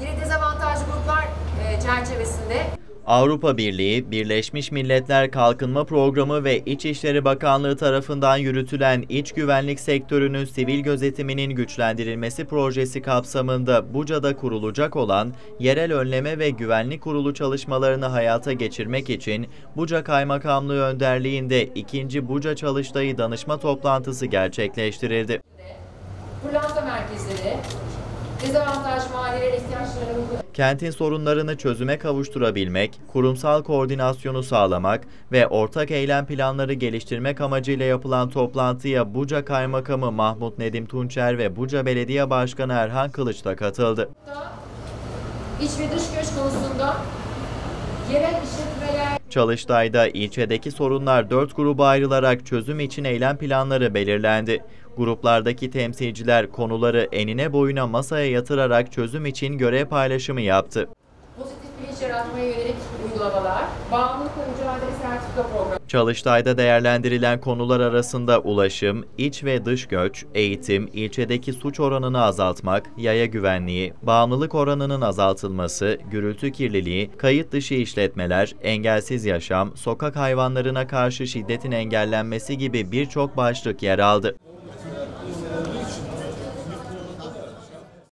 Yine dezavantajlı gruplar e, çerçevesinde Avrupa Birliği, Birleşmiş Milletler Kalkınma Programı ve İçişleri Bakanlığı tarafından yürütülen iç güvenlik sektörünün sivil gözetiminin güçlendirilmesi projesi kapsamında Buca'da kurulacak olan yerel önleme ve güvenlik kurulu çalışmalarını hayata geçirmek için Buca Kaymakamlığı önderliğinde 2. Buca Çalıştayı danışma toplantısı gerçekleştirildi. pırlanta merkezleri, dezavantajlı mahallelere ihtiyaçlarını Kentin sorunlarını çözüme kavuşturabilmek, kurumsal koordinasyonu sağlamak ve ortak eylem planları geliştirmek amacıyla yapılan toplantıya Buca Kaymakamı Mahmut Nedim Tunçer ve Buca Belediye Başkanı Erhan Kılıç da katıldı. iç ve dış göç konusunda yerel işletmeler Çalıştay'da ilçedeki sorunlar dört gruba ayrılarak çözüm için eylem planları belirlendi. Gruplardaki temsilciler konuları enine boyuna masaya yatırarak çözüm için görev paylaşımı yaptı. pozitif bilinç yaratmaya yönelik uygulamalar, bağımlılıkla mücadele sertifika programı, Çalıştay'da değerlendirilen konular arasında ulaşım, iç ve dış göç, eğitim, ilçedeki suç oranını azaltmak, yaya güvenliği, bağımlılık oranının azaltılması, gürültü kirliliği, kayıt dışı işletmeler, engelsiz yaşam, sokak hayvanlarına karşı şiddetin engellenmesi gibi birçok başlık yer aldı.